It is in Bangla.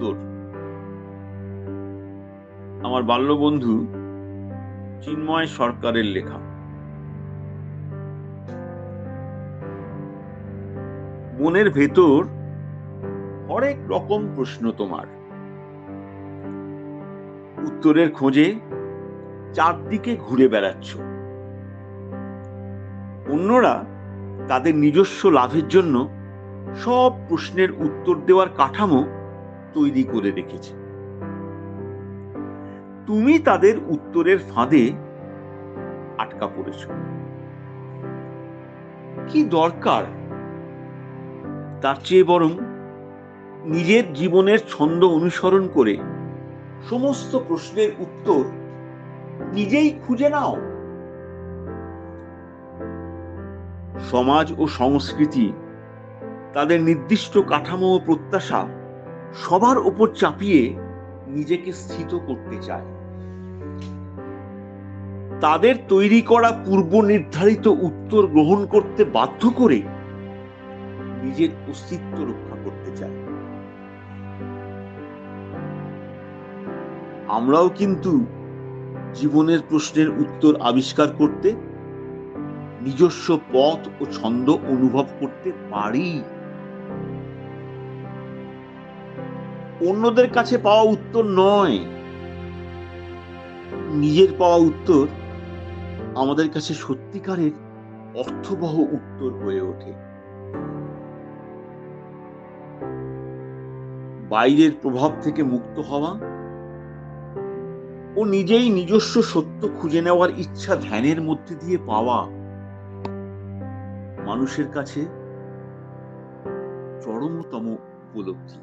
উত্তর। আমার বাল্যবন্ধু চিন্ময় সরকারের লেখা। মনের ভেতর হরেক রকম প্রশ্ন তোমার। উত্তরের খোঁজে চারদিকে ঘুরে বেড়াচ্ছ। অন্যরা তাদের নিজস্ব লাভের জন্য সব প্রশ্নের উত্তর দেওয়ার কাঠামো তৈরি করে রেখেছে। তুমি তাদের উত্তরের ফাঁদে আটকা পড়েছ। কি দরকার? তার চেয়ে বরং নিজের জীবনের ছন্দ অনুসরণ করে সমস্ত প্রশ্নের উত্তর নিজেই খুঁজে নাও। সমাজ ও সংস্কৃতি তাদের নির্দিষ্ট কাঠামো ও প্রত্যাশা সবার উপর চাপিয়ে নিজেকে স্থিত করতে চায়। তাদের তৈরি করা পূর্ব নির্ধারিত উত্তর গ্রহণ করতে বাধ্য করে নিজের অস্তিত্ব রক্ষা করতে চায়। আমরাও কিন্তু জীবনের প্রশ্নের উত্তর আবিষ্কার করতে নিজস্ব পথ ও ছন্দ অনুভব করতে পারি। অন্যদের কাছে পাওয়া উত্তর নয়। নিজের পাওয়া উত্তর আমাদের কাছে সত্যিকারের অর্থবহ উত্তর হয়ে ওঠে। বাইরের প্রভাব থেকে মুক্ত হওয়া ও নিজেই নিজস্ব সত্য খুঁজে নেওয়ার ইচ্ছা ধ্যানের মধ্যে দিয়ে পাওয়া মানুষের কাছে চরমতম উপলব্ধি।